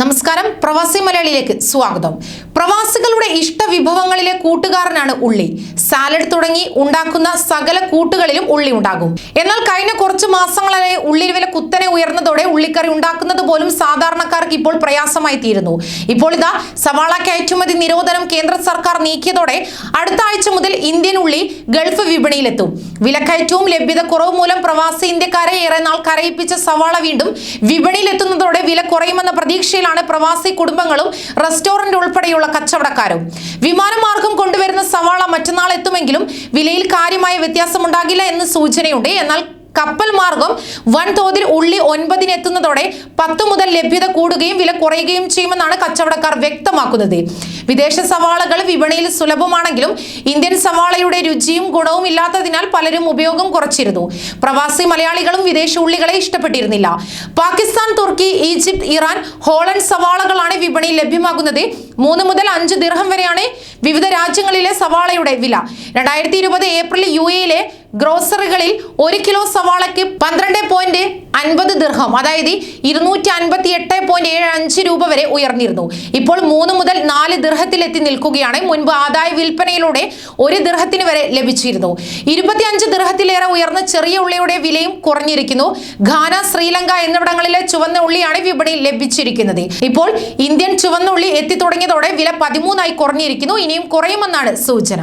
നമസ്കാരം. പ്രവാസി മലയാളിയിലേക്ക് സ്വാഗതം. പ്രവാസികളുടെ ഇഷ്ട വിഭവങ്ങളിലെ കൂട്ടുകാരനാണ് ഉള്ളി. സാലഡ് തുടങ്ങി ഉണ്ടാക്കുന്ന സകല കൂട്ടുകളിലും ഉള്ളി ഉണ്ടാകും. എന്നാൽ കഴിഞ്ഞ കുറച്ച് മാസങ്ങളായി ഉള്ളി വില കുത്തനെ ഉയർന്നതോടെ ഉള്ളിക്കറി ഉണ്ടാക്കുന്നത് പോലും സാധാരണക്കാർക്ക് ഇപ്പോൾ പ്രയാസമായി തീരുന്നു. ഇപ്പോൾ ഇതാ സവാള കയറ്റുമതി നിരോധനം കേന്ദ്ര സർക്കാർ നീക്കിയതോടെ അടുത്ത ആഴ്ച മുതൽ ഇന്ത്യൻ ഉള്ളി ഗൾഫ് വിപണിയിലെത്തും. വിലക്കയറ്റവും ലഭ്യത കുറവ് മൂലം പ്രവാസി ഇന്ത്യക്കാരെ ഏറെ നാൾ കരയിപ്പിച്ച സവാള വീണ്ടും വിപണിയിലെത്തുന്നതോടെ വില കുറയുമെന്ന പ്രതീക്ഷയിലാണ് പ്രവാസി കുടുംബങ്ങളും റെസ്റ്റോറന്റ് ഉൾപ്പെടെയുള്ള കച്ചവടക്കാരും. വിമാനമാർഗം കൊണ്ടുവരുന്ന സവാള മറ്റന്നാൾ എത്തുമെങ്കിലും വിലയിൽ കാര്യമായ വ്യത്യാസമുണ്ടാകില്ല എന്ന് സൂചനയുണ്ട്. എന്നാൽ കപ്പൽ മാർഗം വൻതോതിൽ ഉള്ളി ഒൻപതിന് എത്തുന്നതോടെ പത്ത് മുതൽ ലഭ്യത കൂടുകയും വില കുറയുകയും ചെയ്യുമെന്നാണ് കച്ചവടക്കാർ വ്യക്തമാക്കുന്നത്. വിദേശ സവാളകൾ വിപണിയിൽ സുലഭമാണെങ്കിലും ഇന്ത്യൻ സവാളയുടെ രുചിയും ഗുണവും ഇല്ലാത്തതിനാൽ പലരും ഉപയോഗം കുറച്ചിരുന്നു. പ്രവാസി മലയാളികളും വിദേശ ഉള്ളികളെ ഇഷ്ടപ്പെട്ടിരുന്നില്ല. പാകിസ്ഥാൻ തുർക്കി ഈജിപ്ത് ഇറാൻ ഹോളണ്ട് സവാളകളാണ് വിപണിയിൽ ലഭ്യമാകുന്നത്. മൂന്ന് മുതൽ അഞ്ച് ദിർഹം വരെയാണ് വിവിധ രാജ്യങ്ങളിലെ സവാളയുടെ വില. രണ്ടായിരത്തി ഏപ്രിൽ യു എയിലെ ഗ്രോസറികളിൽ ഒരു കിലോ സവാളയ്ക്ക് പന്ത്രണ്ട് പോയിന്റ് അൻപത് ദീർഘം അതായത് ഇരുന്നൂറ്റി അൻപത്തി എട്ട് പോയിന്റ് ഏഴ് അഞ്ച് രൂപ വരെ ഉയർന്നിരുന്നു. ഇപ്പോൾ മൂന്ന് മുതൽ നാല് ദീർഘത്തിലെത്തി നിൽക്കുകയാണ്. മുൻപ് ആദായ വിൽപ്പനയിലൂടെ ഒരു ദീർഘത്തിന് വരെ ലഭിച്ചിരുന്നു. ഇരുപത്തിയഞ്ച് ദീർഘത്തിലേറെ ഉയർന്ന ചെറിയ ഉള്ളിയുടെ വിലയും കുറഞ്ഞിരിക്കുന്നു. ഘാന ശ്രീലങ്ക എന്നിവിടങ്ങളിലെ ചുവന്ന ഉള്ളിയാണ് വിപണിയിൽ ലഭിച്ചിരിക്കുന്നത്. ഇപ്പോൾ ഇന്ത്യൻ ചുവന്ന ഉള്ളി എത്തി തുടങ്ങിയതോടെ വില പതിമൂന്നായി കുറഞ്ഞിരിക്കുന്നു. ഇനിയും കുറയുമെന്നാണ് സൂചന.